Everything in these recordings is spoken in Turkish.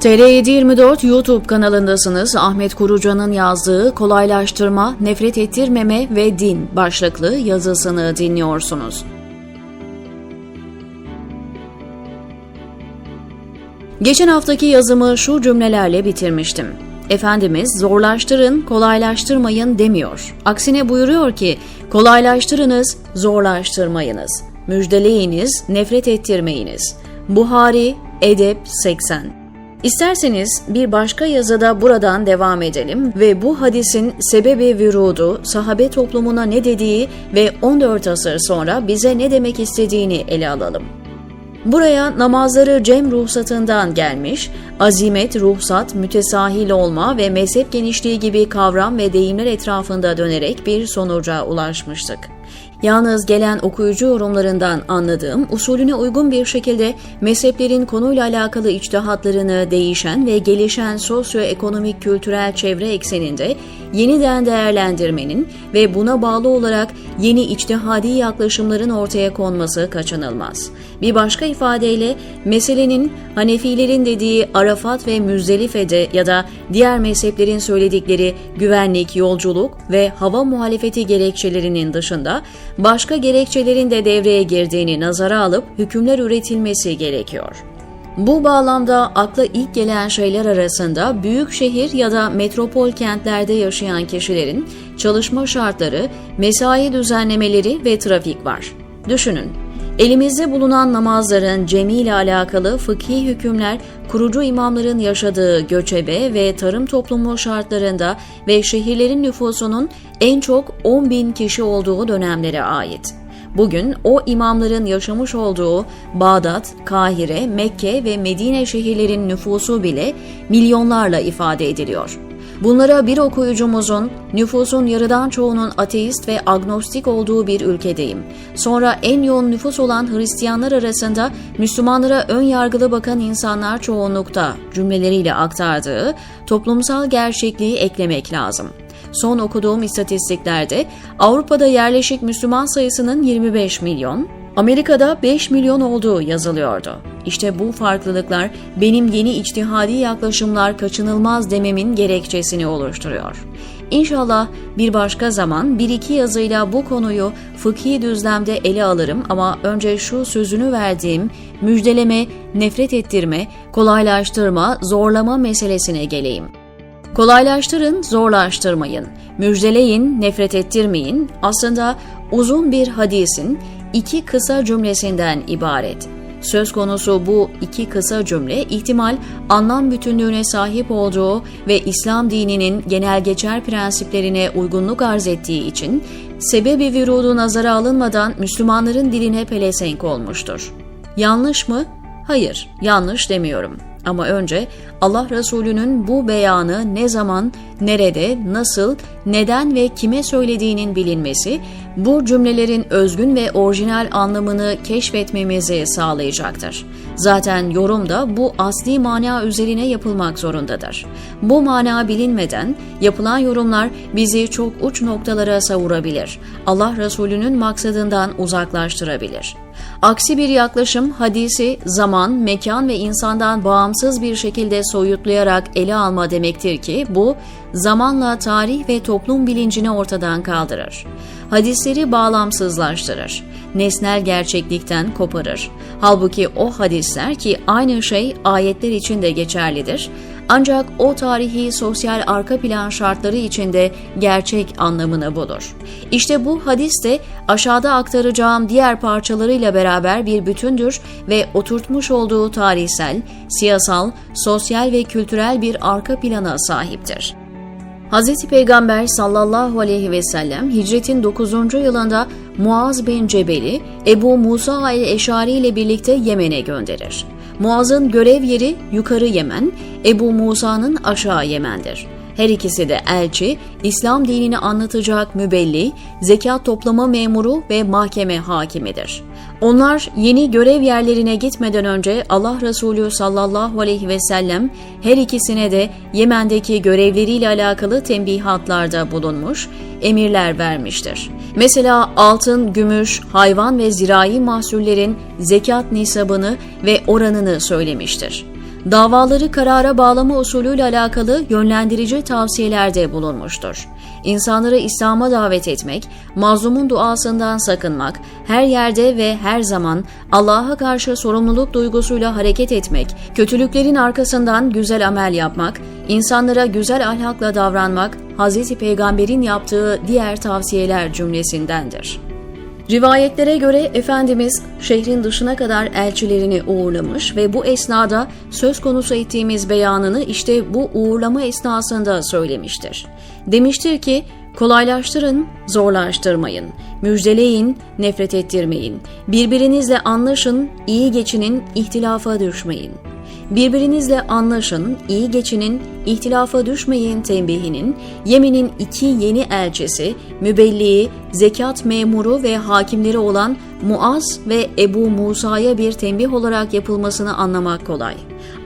TR724 YouTube kanalındasınız. Ahmet Kurucan'ın yazdığı Kolaylaştırma, Nefret Ettirmeme ve Din başlıklı yazısını dinliyorsunuz. Geçen haftaki yazımı şu cümlelerle bitirmiştim. Efendimiz zorlaştırın, kolaylaştırmayın demiyor. Aksine buyuruyor ki kolaylaştırınız, zorlaştırmayınız. Müjdeleyiniz, nefret ettirmeyiniz. Buhari, Edep 80 İsterseniz bir başka yazıda buradan devam edelim ve bu hadisin sebebi vürudu, sahabe toplumuna ne dediği ve 14 asır sonra bize ne demek istediğini ele alalım. Buraya namazları cem ruhsatından gelmiş, azimet, ruhsat, mütesahil olma ve mezhep genişliği gibi kavram ve deyimler etrafında dönerek bir sonuca ulaşmıştık. Yalnız gelen okuyucu yorumlarından anladığım usulüne uygun bir şekilde mezheplerin konuyla alakalı içtihatlarını değişen ve gelişen sosyoekonomik kültürel çevre ekseninde yeniden değerlendirmenin ve buna bağlı olarak yeni içtihadi yaklaşımların ortaya konması kaçınılmaz. Bir başka ifadeyle meselenin Hanefilerin dediği Arafat ve Müzdelife'de ya da diğer mezheplerin söyledikleri güvenlik, yolculuk ve hava muhalefeti gerekçelerinin dışında başka gerekçelerin de devreye girdiğini nazara alıp hükümler üretilmesi gerekiyor. Bu bağlamda akla ilk gelen şeyler arasında büyük şehir ya da metropol kentlerde yaşayan kişilerin çalışma şartları, mesai düzenlemeleri ve trafik var. Düşünün, elimizde bulunan namazların cemi ile alakalı fıkhi hükümler kurucu imamların yaşadığı göçebe ve tarım toplumu şartlarında ve şehirlerin nüfusunun en çok 10 bin kişi olduğu dönemlere ait. Bugün o imamların yaşamış olduğu Bağdat, Kahire, Mekke ve Medine şehirlerin nüfusu bile milyonlarla ifade ediliyor. Bunlara bir okuyucumuzun nüfusun yarıdan çoğunun ateist ve agnostik olduğu bir ülkedeyim. Sonra en yoğun nüfus olan Hristiyanlar arasında Müslümanlara ön yargılı bakan insanlar çoğunlukta cümleleriyle aktardığı toplumsal gerçekliği eklemek lazım. Son okuduğum istatistiklerde Avrupa'da yerleşik Müslüman sayısının 25 milyon, Amerika'da 5 milyon olduğu yazılıyordu. İşte bu farklılıklar benim yeni içtihadi yaklaşımlar kaçınılmaz dememin gerekçesini oluşturuyor. İnşallah bir başka zaman bir iki yazıyla bu konuyu fıkhi düzlemde ele alırım ama önce şu sözünü verdiğim müjdeleme, nefret ettirme, kolaylaştırma, zorlama meselesine geleyim. Kolaylaştırın, zorlaştırmayın. Müjdeleyin, nefret ettirmeyin. Aslında uzun bir hadisin iki kısa cümlesinden ibaret. Söz konusu bu iki kısa cümle ihtimal anlam bütünlüğüne sahip olduğu ve İslam dininin genel geçer prensiplerine uygunluk arz ettiği için sebebi vürudu nazara alınmadan Müslümanların diline pelesenk olmuştur. Yanlış mı? Hayır, yanlış demiyorum. Ama önce Allah Resulü'nün bu beyanı ne zaman, nerede, nasıl, neden ve kime söylediğinin bilinmesi, bu cümlelerin özgün ve orijinal anlamını keşfetmemizi sağlayacaktır. Zaten yorum da bu asli mana üzerine yapılmak zorundadır. Bu mana bilinmeden yapılan yorumlar bizi çok uç noktalara savurabilir. Allah Resulü'nün maksadından uzaklaştırabilir. Aksi bir yaklaşım hadisi zaman, mekan ve insandan bağımsız bir şekilde soyutlayarak ele alma demektir ki bu zamanla tarih ve toplum bilincini ortadan kaldırır. Hadisleri bağlamsızlaştırır. Nesnel gerçeklikten koparır. Halbuki o hadisler ki aynı şey ayetler için de geçerlidir. Ancak o tarihi sosyal arka plan şartları içinde gerçek anlamını bulur. İşte bu hadis de aşağıda aktaracağım diğer parçalarıyla beraber bir bütündür ve oturtmuş olduğu tarihsel, siyasal, sosyal ve kültürel bir arka plana sahiptir. Hz. Peygamber sallallahu aleyhi ve sellem hicretin 9. yılında Muaz bin Cebel'i Ebu Musa el-Eşari ile birlikte Yemen'e gönderir. Muaz'ın görev yeri yukarı Yemen, Ebu Musa'nın aşağı Yemen'dir. Her ikisi de elçi, İslam dinini anlatacak mübelli, zekat toplama memuru ve mahkeme hakimidir. Onlar yeni görev yerlerine gitmeden önce Allah Resulü sallallahu aleyhi ve sellem her ikisine de Yemen'deki görevleriyle alakalı tembihatlarda bulunmuş, emirler vermiştir. Mesela altın, gümüş, hayvan ve zirai mahsullerin zekat nisabını ve oranını söylemiştir. Davaları karara bağlama usulüyle alakalı yönlendirici tavsiyelerde bulunmuştur. İnsanları İslam'a davet etmek, mazlumun duasından sakınmak, her yerde ve her zaman Allah'a karşı sorumluluk duygusuyla hareket etmek, kötülüklerin arkasından güzel amel yapmak, insanlara güzel ahlakla davranmak, Hz. Peygamber'in yaptığı diğer tavsiyeler cümlesindendir. Rivayetlere göre Efendimiz şehrin dışına kadar elçilerini uğurlamış ve bu esnada söz konusu ettiğimiz beyanını işte bu uğurlama esnasında söylemiştir. Demiştir ki, kolaylaştırın, zorlaştırmayın, müjdeleyin, nefret ettirmeyin, birbirinizle anlaşın, iyi geçinin, ihtilafa düşmeyin. Birbirinizle anlaşın, iyi geçinin, ihtilafa düşmeyin tembihinin, Yemen'in iki yeni elçisi, mübelliği, zekat memuru ve hakimleri olan Muaz ve Ebu Musa'ya bir tembih olarak yapılmasını anlamak kolay.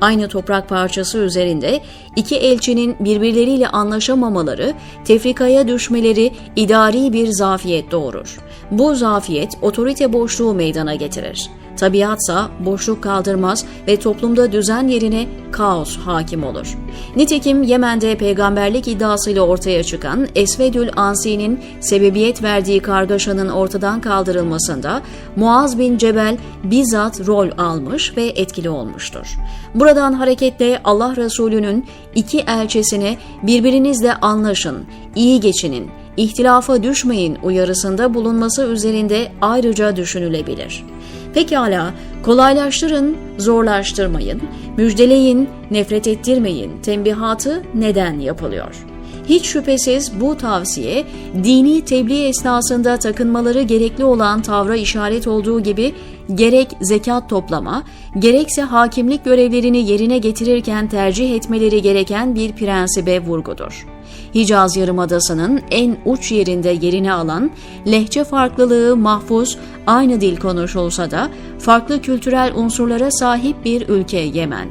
Aynı toprak parçası üzerinde iki elçinin birbirleriyle anlaşamamaları, tefrikaya düşmeleri idari bir zafiyet doğurur. Bu zafiyet otorite boşluğu meydana getirir. Tabiatsa boşluk kaldırmaz ve toplumda düzen yerine kaos hakim olur. Nitekim Yemen'de peygamberlik iddiasıyla ortaya çıkan Esvedül Ansi'nin sebebiyet verdiği kargaşanın ortadan kaldırılmasında Muaz bin Cebel bizzat rol almış ve etkili olmuştur. Buradan hareketle Allah Resulü'nün iki elçisine birbirinizle anlaşın, iyi geçinin, ihtilafa düşmeyin uyarısında bulunması üzerinde ayrıca düşünülebilir. Pekala, kolaylaştırın, zorlaştırmayın, müjdeleyin, nefret ettirmeyin tembihatı neden yapılıyor? Hiç şüphesiz bu tavsiye, dini tebliğ esnasında takınmaları gerekli olan tavra işaret olduğu gibi gerek zekat toplama, gerekse hakimlik görevlerini yerine getirirken tercih etmeleri gereken bir prensibe vurgudur. Hicaz Yarımadası'nın en uç yerinde yerini alan, lehçe farklılığı mahfuz, aynı dil konuşulsa da farklı kültürel unsurlara sahip bir ülke Yemen.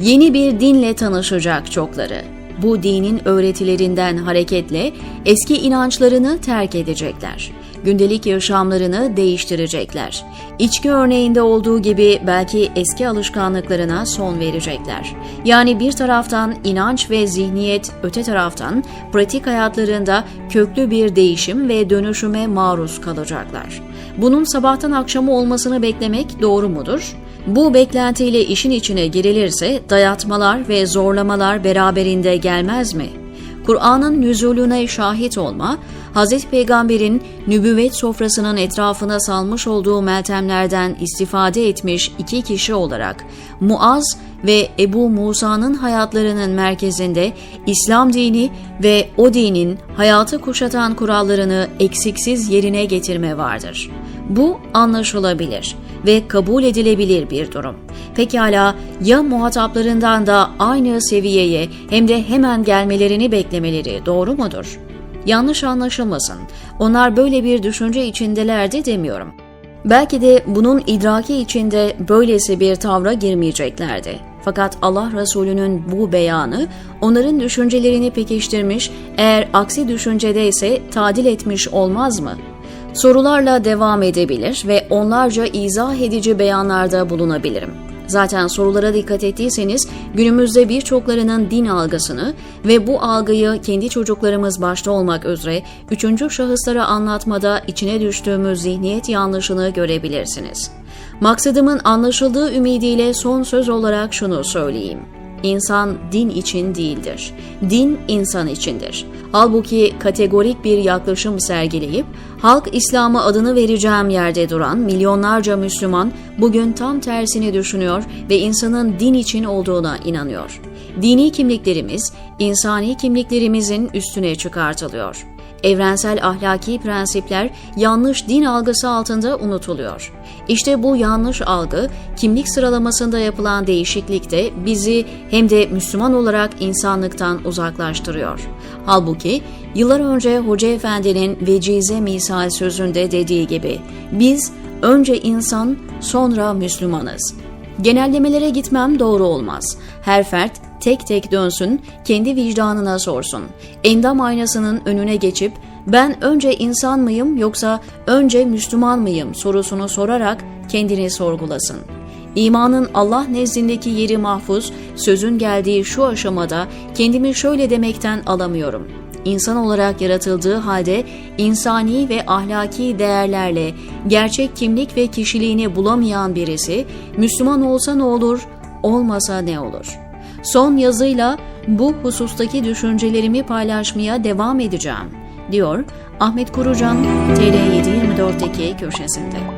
Yeni bir dinle tanışacak çokları. Bu dinin öğretilerinden hareketle eski inançlarını terk edecekler gündelik yaşamlarını değiştirecekler. İçki örneğinde olduğu gibi belki eski alışkanlıklarına son verecekler. Yani bir taraftan inanç ve zihniyet, öte taraftan pratik hayatlarında köklü bir değişim ve dönüşüme maruz kalacaklar. Bunun sabahtan akşamı olmasını beklemek doğru mudur? Bu beklentiyle işin içine girilirse dayatmalar ve zorlamalar beraberinde gelmez mi? Kur'an'ın nüzulüne şahit olma, Hz. Peygamber'in nübüvvet sofrasının etrafına salmış olduğu meltemlerden istifade etmiş iki kişi olarak Muaz ve Ebu Musa'nın hayatlarının merkezinde İslam dini ve o dinin hayatı kuşatan kurallarını eksiksiz yerine getirme vardır. Bu anlaşılabilir ve kabul edilebilir bir durum. Pekala ya muhataplarından da aynı seviyeye hem de hemen gelmelerini beklemeleri doğru mudur? Yanlış anlaşılmasın. Onlar böyle bir düşünce içindelerdi demiyorum. Belki de bunun idraki içinde böylesi bir tavra girmeyeceklerdi. Fakat Allah Resulü'nün bu beyanı onların düşüncelerini pekiştirmiş, eğer aksi düşüncede ise tadil etmiş olmaz mı? Sorularla devam edebilir ve onlarca izah edici beyanlarda bulunabilirim. Zaten sorulara dikkat ettiyseniz günümüzde birçoklarının din algısını ve bu algıyı kendi çocuklarımız başta olmak üzere üçüncü şahıslara anlatmada içine düştüğümüz zihniyet yanlışını görebilirsiniz. Maksadımın anlaşıldığı ümidiyle son söz olarak şunu söyleyeyim. İnsan din için değildir. Din insan içindir. Halbuki kategorik bir yaklaşım sergileyip halk İslam'a adını vereceğim yerde duran milyonlarca Müslüman bugün tam tersini düşünüyor ve insanın din için olduğuna inanıyor. Dini kimliklerimiz insani kimliklerimizin üstüne çıkartılıyor evrensel ahlaki prensipler yanlış din algısı altında unutuluyor. İşte bu yanlış algı kimlik sıralamasında yapılan değişiklikte bizi hem de Müslüman olarak insanlıktan uzaklaştırıyor. Halbuki yıllar önce Hoca Efendi'nin vecize misal sözünde dediği gibi biz önce insan sonra Müslümanız. Genellemelere gitmem doğru olmaz. Her fert tek tek dönsün, kendi vicdanına sorsun. Endam aynasının önüne geçip ben önce insan mıyım yoksa önce Müslüman mıyım sorusunu sorarak kendini sorgulasın. İmanın Allah nezdindeki yeri mahfuz, sözün geldiği şu aşamada kendimi şöyle demekten alamıyorum. İnsan olarak yaratıldığı halde insani ve ahlaki değerlerle gerçek kimlik ve kişiliğini bulamayan birisi, Müslüman olsa ne olur, olmasa ne olur? Son yazıyla bu husustaki düşüncelerimi paylaşmaya devam edeceğim, diyor Ahmet Kurucan, TR724'deki köşesinde.